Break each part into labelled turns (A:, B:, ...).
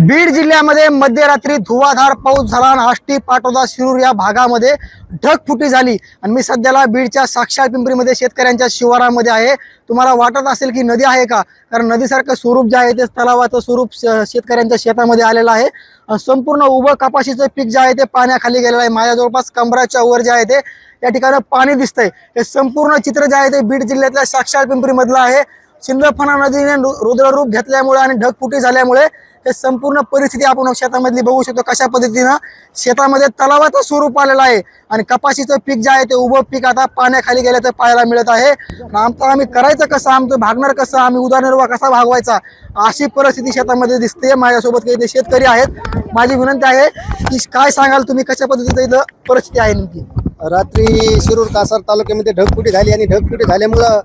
A: बीड जिल्ह्यामध्ये मध्यरात्री धुवाधार पाऊस झाला आणि आष्टी पाटोदा शिरूर या भागामध्ये ढगफुटी झाली. आणि मी सध्याला बीडच्या साक्षात पिंपरीमध्ये शेतकऱ्यांच्या शिवारामध्ये आहे. तुम्हाला वाटत असेल की नदी आहे का? कारण नदीसारखं स्वरूप जे आहे ते तलावाचं स्वरूप श- शेतकऱ्यांच्या शेतामध्ये आलेलं आहे. संपूर्ण उभं कपाशीचं पीक जे आहे ते पाण्याखाली गेलेलं आहे. माझ्या जवळपास कमराच्या वर जे आहे ते या ठिकाणी पाणी दिसतंय. हे संपूर्ण चित्र जे आहे ते बीड जिल्ह्यातल्या साक्षात पिंपरीमधलं आहे. शिंदफणा नदीने रु- रुद्ररूप घेतल्यामुळे आणि ढगफुटी झाल्यामुळे हे संपूर्ण परिस्थिती आपण शेतामधली बघू शकतो. कशा पद्धतीनं शेतामध्ये तलावाचं स्वरूप आलेलं आहे आणि कपाशीचं पीक जे आहे ते उभं पीक आता पाण्याखाली गेल्याचं पाहायला मिळत आहे. आमचं आम्ही करायचं कसं? आमचं भागणार कसं? आम्ही उदरनिर्वाह कसा भागवायचा? अशी परिस्थिती शेतामध्ये दिसते. माझ्यासोबत काही शेतकरी आहेत. माझी विनंती आहे की काय सांगाल तुम्ही? कशा पद्धतीचं इथं परिस्थिती आहे नेमकी?
B: रात्री शिरूर कासार तालुक्यामध्ये ढगफुटी झाली आणि ढगफुटी झाल्यामुळं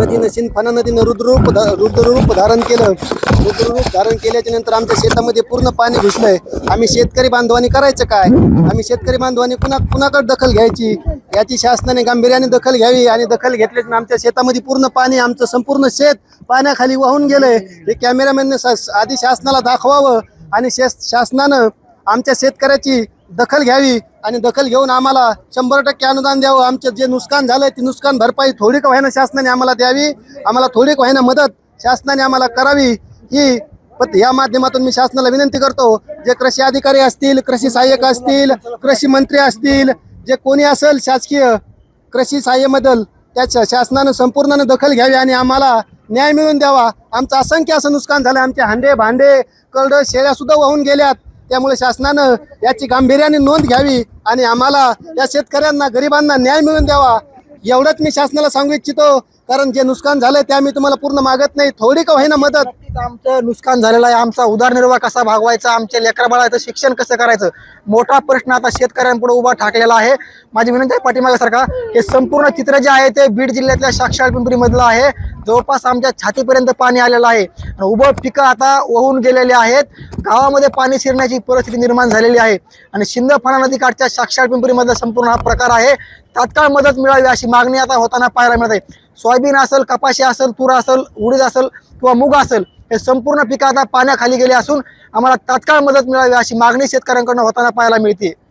B: नदीनं शिंदफाना नदीनं रुद्ररूप धा- रुद्ररूप धारण केलं. रुद्ररूप धारण केल्याच्यानंतर आमच्या शेतामध्ये पूर्ण पाणी घुसलंय. आम्ही शेतकरी बांधवांनी करायचं काय? आम्ही शेतकरी बांधवांनी कुणा कुणाकडे दखल घ्यायची? याची शासनाने गांभीर्याने दखल घ्यावी आणि दखल घेतल्याच्या आमच्या शेतामध्ये पूर्ण पाणी आमचं संपूर्ण शेत पाण्याखाली वाहून गेलंय. हे कॅमेरामॅनने आधी शासनाला दाखवावं आणि शेस- शासनानं आमच्या शेतकऱ्याची दखल घ्यावी आणि दखल घेऊन आम्हाला शंभर टक्के अनुदान द्यावं. आमचं जे नुकसान झालंय ती नुकसान भरपाई थोडी का व्हायना शासनाने आम्हाला द्यावी. आम्हाला थोडी का व्हायना मदत शासनाने आम्हाला करावी. ही पण या माध्यमातून मी शासनाला विनंती करतो जे कृषी अधिकारी असतील कृषी सहाय्यक असतील कृषी मंत्री असतील जे कोणी असेल शासकीय कृषी सहाय्यबद्दल त्याच्या शासनानं संपूर्ण दखल घ्यावी आणि आम्हाला न्याय मिळवून द्यावा. आमचं असंख्य असं नुकसान झालं आमचे हांडे भांडे करड शेळ्यासुद्धा वाहून गेल्यात. त्यामुळे शासनानं याची गांभीर्याने नोंद घ्यावी आणि आम्हाला या शेतकऱ्यांना गरिबांना न्याय मिळवून द्यावा. एवढंच मी शासनाला सांगू इच्छितो. कारण जे नुकसान झालंय ते आम्ही तुम्हाला पूर्ण मागत नाही. थोडी का होईना मदत.
A: आमचं नुकसान झालेलं आहे. आमचा उदरनिर्वाह कसा भागवायचा आमच्या लेकरा बाळाचं शिक्षण कसं करायचं? मोठा प्रश्न आता शेतकऱ्यांपुढे उभा ठाकलेला आहे. माझी विनंती आहे पाठीमागे सारखा हे संपूर्ण चित्र जे आहे ते बीड जिल्ह्यातल्या साक्षाळ पिंपरी मधलं आहे. जवळपास आमच्या छातीपर्यंत पाणी आलेलं आहे. उभं पिकं आता वाहून गेलेले आहेत. गावामध्ये पाणी शिरण्याची परिस्थिती निर्माण झालेली आहे. आणि शिंदफणा नदीकाठच्या साक्षाळ पिंपरी मधला संपूर्ण हा प्रकार आहे. तात्काळ मदत मिळावी अशी मागणी आता होताना पाहायला मिळत आहे. सोयाबीन असेल कपाशी असेल तूर असेल उडीद असेल किंवा मूग असेल हे संपूर्ण पिकं आता पाण्याखाली गेले असून आम्हाला तात्काळ मदत मिळावी अशी मागणी शेतकऱ्यांकडून होताना पाहायला मिळते.